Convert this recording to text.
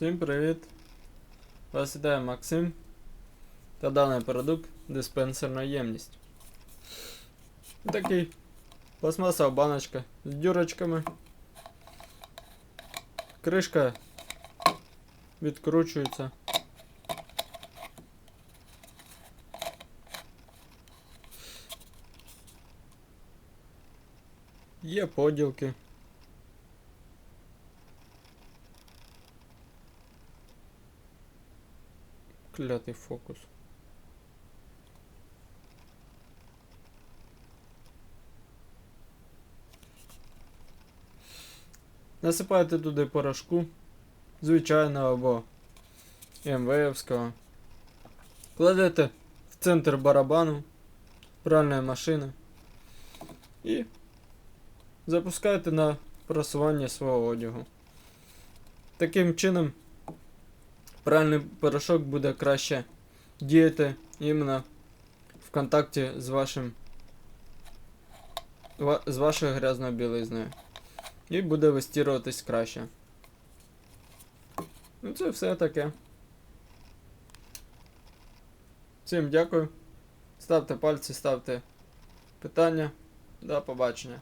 Всім привіт! Вас вітає Максим та даний продукт диспенсерна ємність. Такий пластмасова баночка з дюрочками. Кришка відкручується. Є поділки. Клятий фокус. Насипаєте туди порошку, звичайного або МВФського. Кладете в центр барабану пральної машини і запускаєте на просування свого одягу. Таким чином пральний порошок буде краще діяти іменно в контакті з вашим з вашою грязною білизною. І буде вистіруватись краще. Ну це все таке. Всім дякую. Ставте пальці, ставте питання. До побачення.